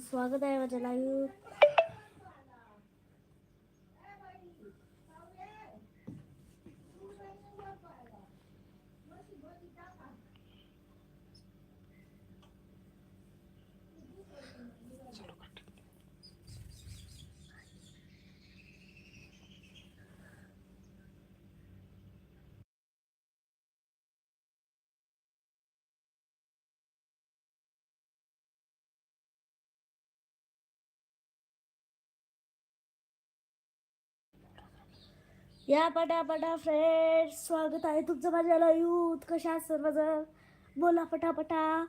स्वागत आहे माझ्या लाईव्ह या पटापटा फ्रेंड स्वागत आहे तुमचं माझ्या लाईव्ह कशा सर्वजण? बोला पटापटा.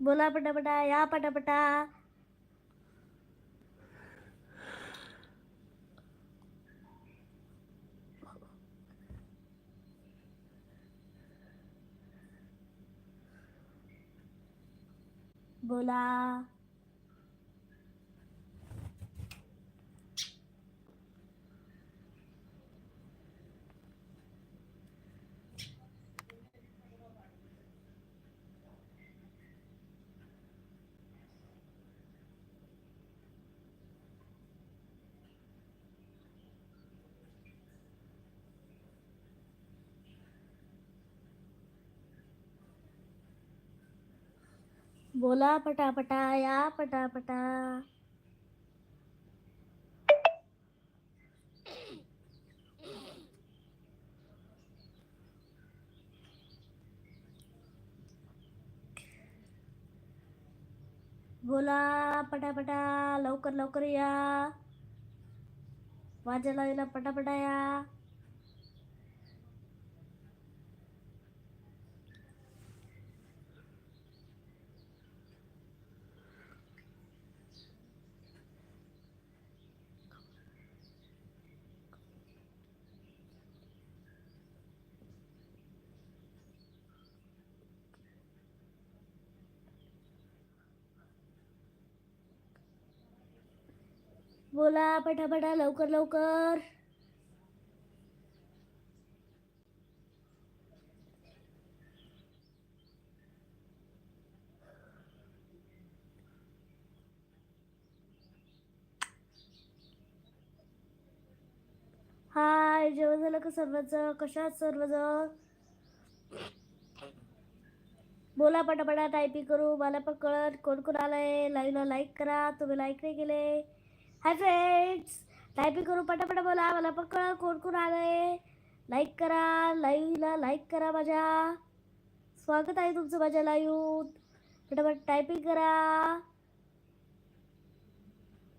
बोला पटापटा या पटापटा. बोला बोला पटापटा या पटापटा. बोला पटापटा लवकर लवकर या. वाजायला पटापटा या. बोला पटापटा लवकर लवकर. हाय जेवण झालं का सर्वचं कशात सर्वजण? बोला पटापटा टायपिंग करू. मला पण कळत कोण कोण आलंय. लाईव्हला लाईक करा. तुम्ही लाईक नाही केले. हाय फ्रेंड्स टायपिंग करू पटापटा बोला. मला पण कळ कोण कोण आलंय. लाईक करा लाईव्हला लाईक करा माझ्या. स्वागत आहे तुमचं माझ्या लाईव्ह पटापट टायपिंग करा.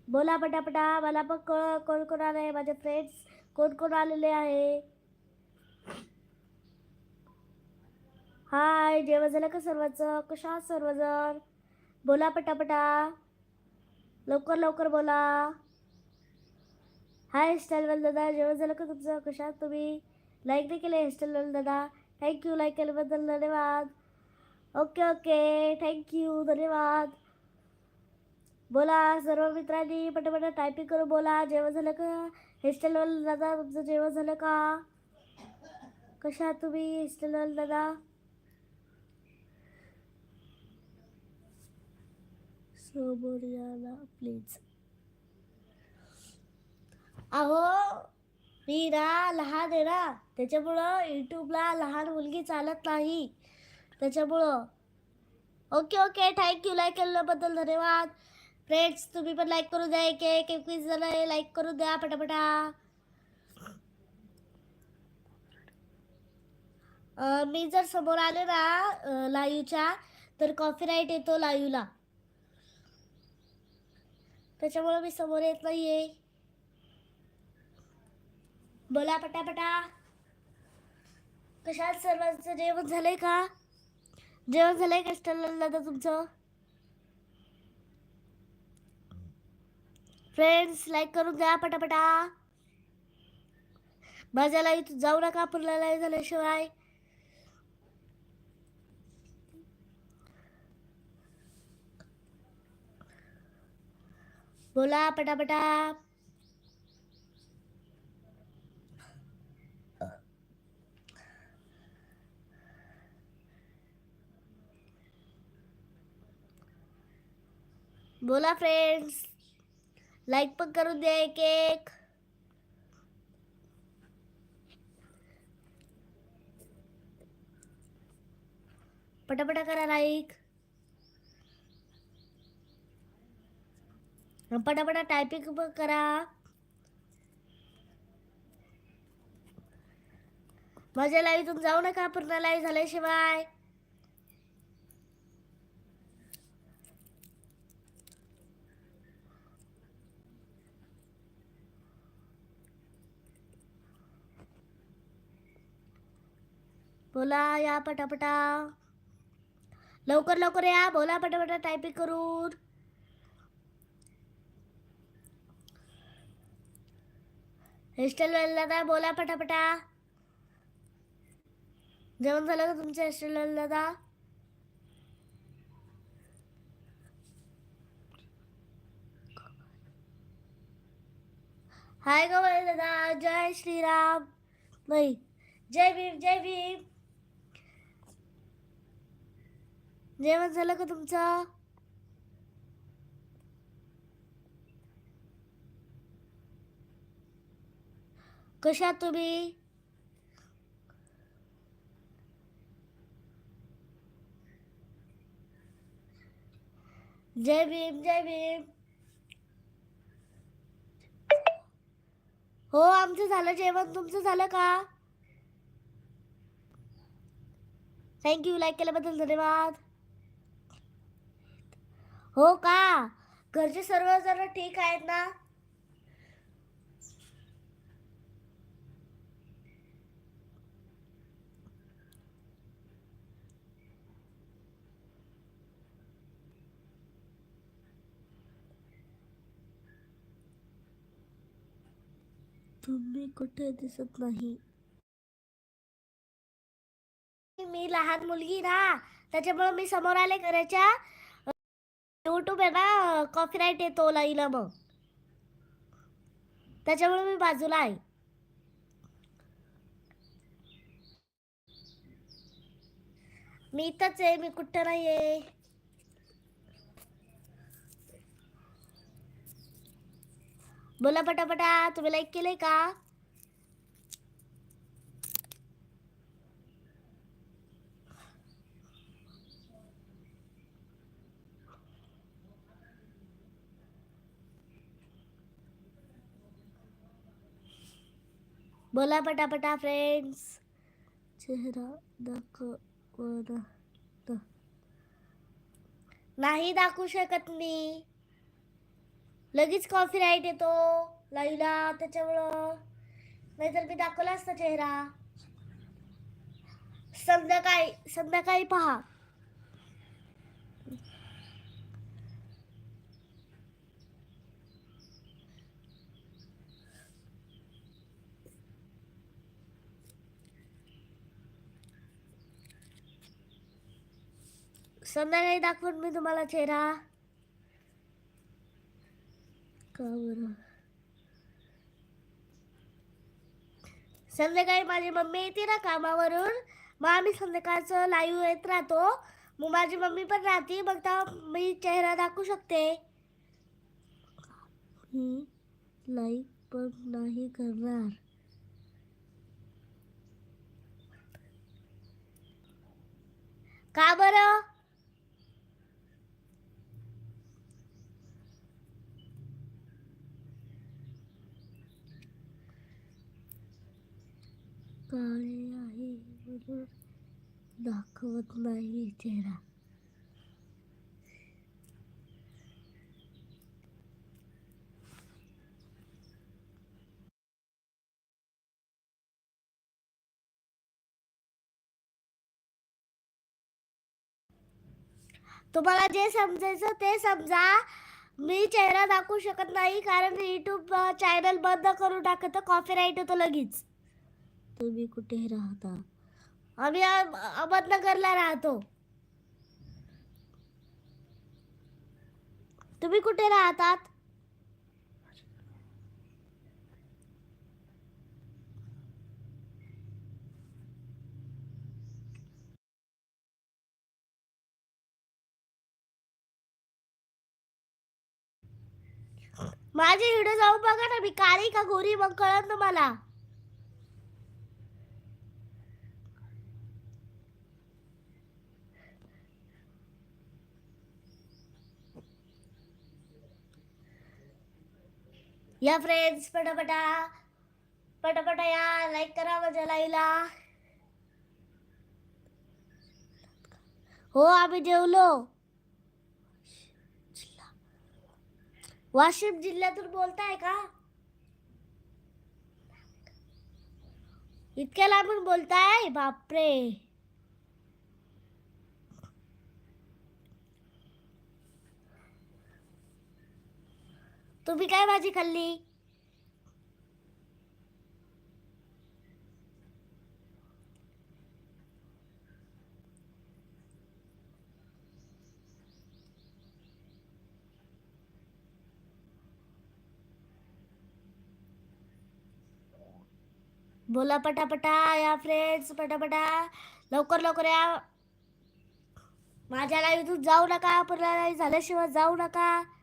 बोला पटापटा. मला पण कळ कोण कोण आलंय माझे फ्रेंड्स कोण कोण आलेले आहे? हाय जेवण झालं का सर्वांचं? कशा सर्वजण? बोला पटापटा. लवकर लवकर बोला. हाय हेस्टाईलवाल दादा जेवण झालं का तुमचं? कशात तुम्ही? लाईक नाही केलं हेस्टाईलवाल दादा. थँक्यू लाईक केल्याबद्दल धन्यवाद. ओके ओके थँक्यू धन्यवाद. बोला सर्व मित्रांनी पटापट टायपिंग करून बोला. जेवण झालं का? हेस्टाईलवाल दादा तुमचं जेवण झालं का? कशा तुम्ही हेस्टाईलवाल दादा? समोर याला प्लीज अहो मी ना लहान आहे ना त्याच्यामुळं यूट्यूबला लहान मुलगी चालत नाही. त्याच्यामुळं. ओके ओके थँक्यू लाईक केल्याबद्दल धन्यवाद. फ्रेंड्स तुम्ही पण लाईक करू द्या. एक एक एकवीस जण लाईक करू द्या पटापटा. मी जर समोर आले ना लाईव्हच्या तर कॉपीराईट येतो लाईव्हला त्याच्यामुळे मी समोर येत नाही आहे बोला पटापटा. कशात सर्वांचं जेवण झालंय का? जेवण झालंय का दादा तुमचं? फ्रेंड्स लाईक करून द्या पटापटा. माझ्या लाईव्ह जाऊ नका पुरला लाईव्ह झाल्याशिवाय. बोला पटापटा. बोला फ्रेंड्स लाईक पण करून द्या एक एक पटापटा करा लाईक पटापटा टायपिंग पण करा. माझ्या लाईव्हतून जाऊ नका पूर्ण लाईव्ह झाल्याशिवाय. बोला या पटापटा. लवकर लवकर या बोला पटापटा टायपिंग करून. हेअरस्टाईल दादा बोला पटापटा. जेवण झालं का तुमचं हेअरस्टाईल दादा हाय गवळ दादा जय श्रीराम. नाही जय भीम जय भीम. जेवण झालं का तुमचं? कशा तुम्ही? जय भीम जय भीम. हो आमचं झालं जेवण. तुमचं झालं का? थँक्यू लाईक केल्याबद्दल धन्यवाद. हो का? घरचे सर्व जण ठीक आहेत ना? तुम्ही कुठे दिसत नाही? मी लहान मुलगी ना त्याच्यामुळे मी समोर आले करायच्या युट्यूब आहे ना कॉपीराईट येतो लाईला मग. त्याच्यामुळे मी बाजूला आहे. मी इथंच आहे मी कुठं नाही आहे बोला पटापटा तुम्ही लाईक केलंय का? बोला पटापटा फ्रेंड्स चेहरा दाखव नाही दाखवू शकत मी. लगेच कॉफी राईट येतो. लाईला त्याच्यामुळं. नाहीतर मी दाखवला असता चेहरा. संध्याकाळी संध्याकाळी पहा. संध्याकाळी दाखवून मी तुम्हाला चेहरा. का बरं संध्याकाळी माझी मम्मी येते ना कामावरून. मग आम्ही संध्याकाळचं लाईव्ह येत राहतो. मग माझी मम्मी पण राहते. मग तेव्हा मी चेहरा दाखवू शकते. ही लाईव्ह पण नाही करणार. का बरं? काळे आहे म्हणून दाखवत नाही चेहरा. तुम्हाला जे समजायचं ते समजा. मी चेहरा दाखवू शकत नाही कारण युट्यूब चॅनल बंद करून टाकतं कॉपीराईट होतो लगेच. तुम्ही कुठे राहता. आम्ही अहमदनगरला राहतो. तुम्ही कुठे राहतात? माझे व्हिडिओ जाऊ बघा ना मी काळी का गोरी मग कळत ना मला या फ्रेंड्स पटापटा. पटापटा या लाईक करा माझ्या लाईला हो आम्ही जेवलो. वाशिम जिल्ह्यातून बोलताय का? इतक्या लांबून बोलताय? बापरे. तुम्ही काय भाजी खाल्ली? बोला पटापटा या फ्रेंड्स पटापटा. लवकर लवकर या. माझ्या लाईव्ह जाऊ नका पुन्हा झाल्याशिवाय जाऊ नका.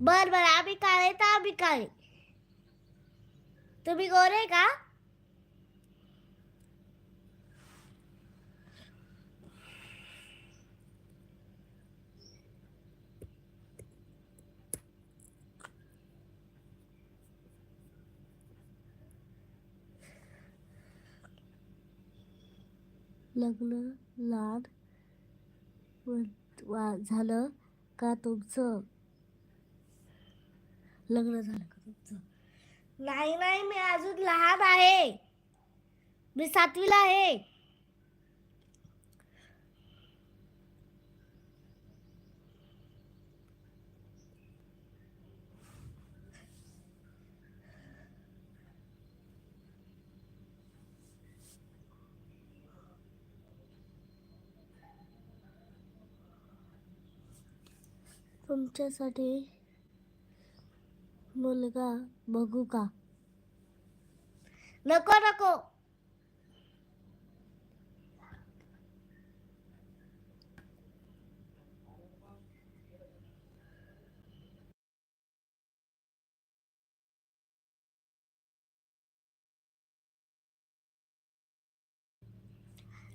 बर बर आम्ही काळे तर आम्ही काळे तुम्ही गोरे का? लग्न लहान व- वा- झालं का तुमचं? लग्न झालं का तुमचं? नाही नाही मी अजून लहान आहे. मी सातवीला आहे. तुमच्यासाठी मुलगा बघू का? नको नको.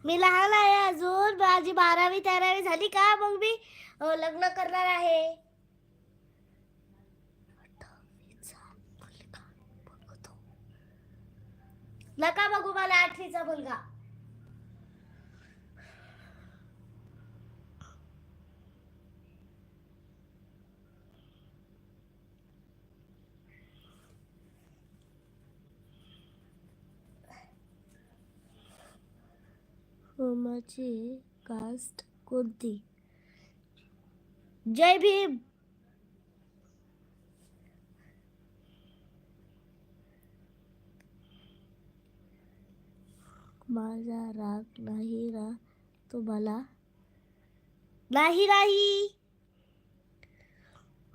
मी लहान आहे अजून. माझी बारावी तेरावी झाली का मग मी? लग्न करणार आहे. नका बघू मला आठवीचा मुलगा. होमाची कास्ट कोणती? जय भीम. माझा राग नाही ना तुम्हाला? नाही नाही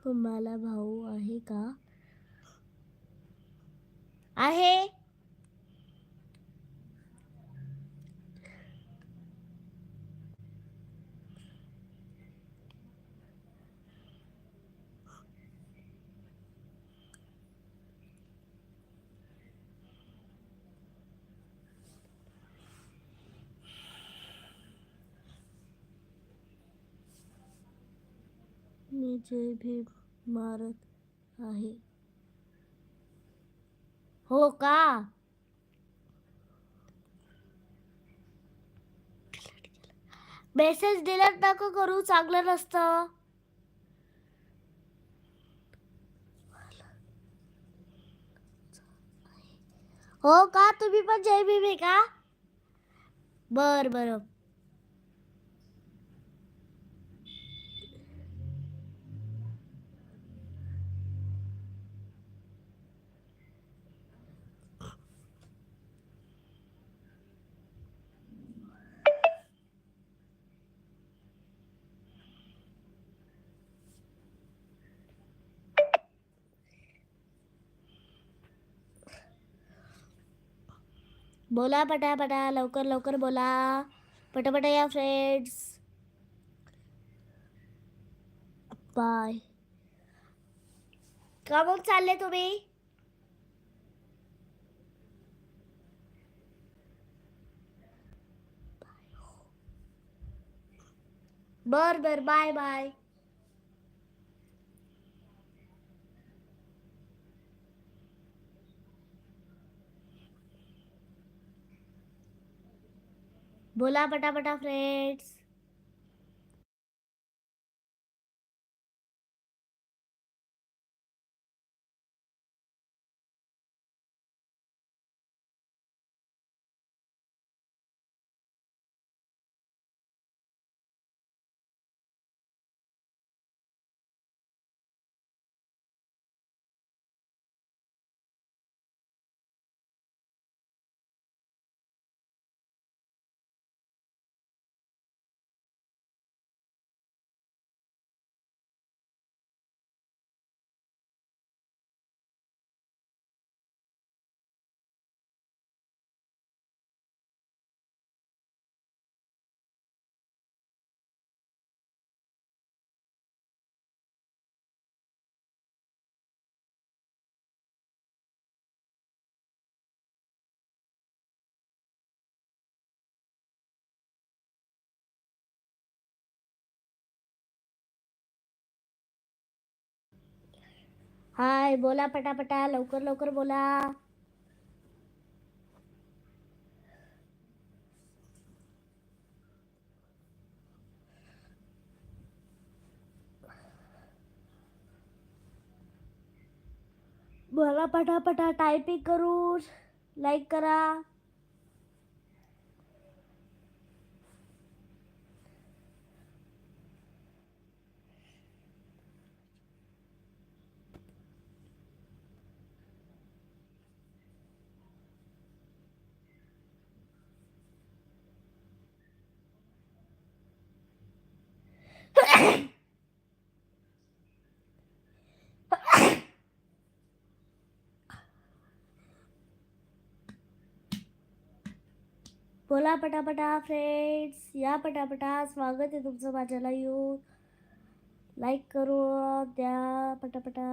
तुम्हाला भाऊ आहे का? आहे मी जय भीम मारत आहे. हो का? मेसेज डिलीट नको करू चांगलं नसतं. हो का? तुम्ही पण जय भीम आहे का? बर बर. बोला पटापटा लवकर लवकर बोला. पटापटा या फ्रेंड्स बाय का मग चालले तुम्ही? बर बर. बाय बाय बोला पटापटा फ्रेंड्स हाय बोला पटापटा लवकर लवकर बोला. बोला पटापटा टायपिंग करू. लाईक करा. बोला पटापटा फ्रेंड्स या पटापटा स्वागत आहे तुमचं माझ्याला येऊन लाईक करू द्या पटापटा.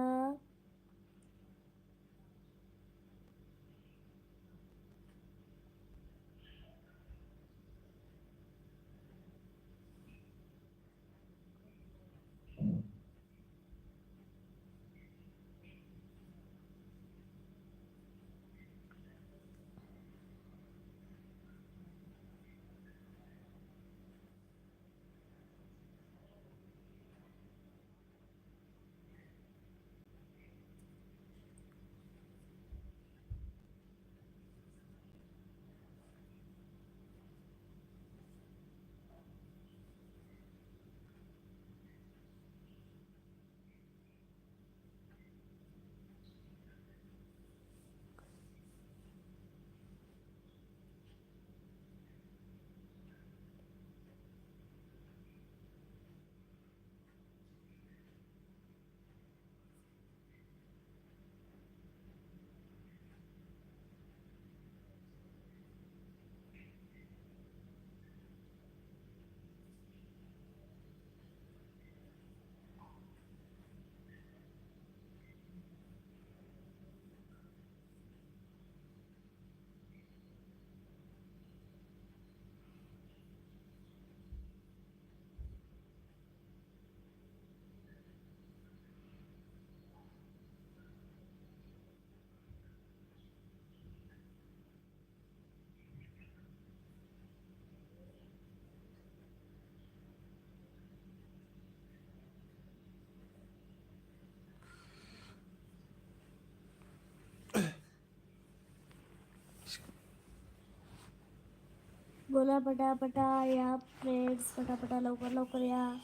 बोला पटापटा या फ्रेंड्स पटापटा लवकर लवकर या.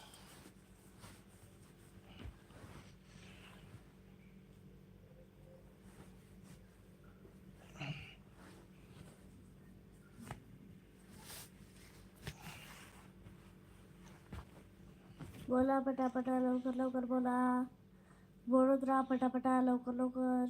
बोला पटापटा लवकर लवकर बोला. बोलत राहा पटापटा लवकर लवकर.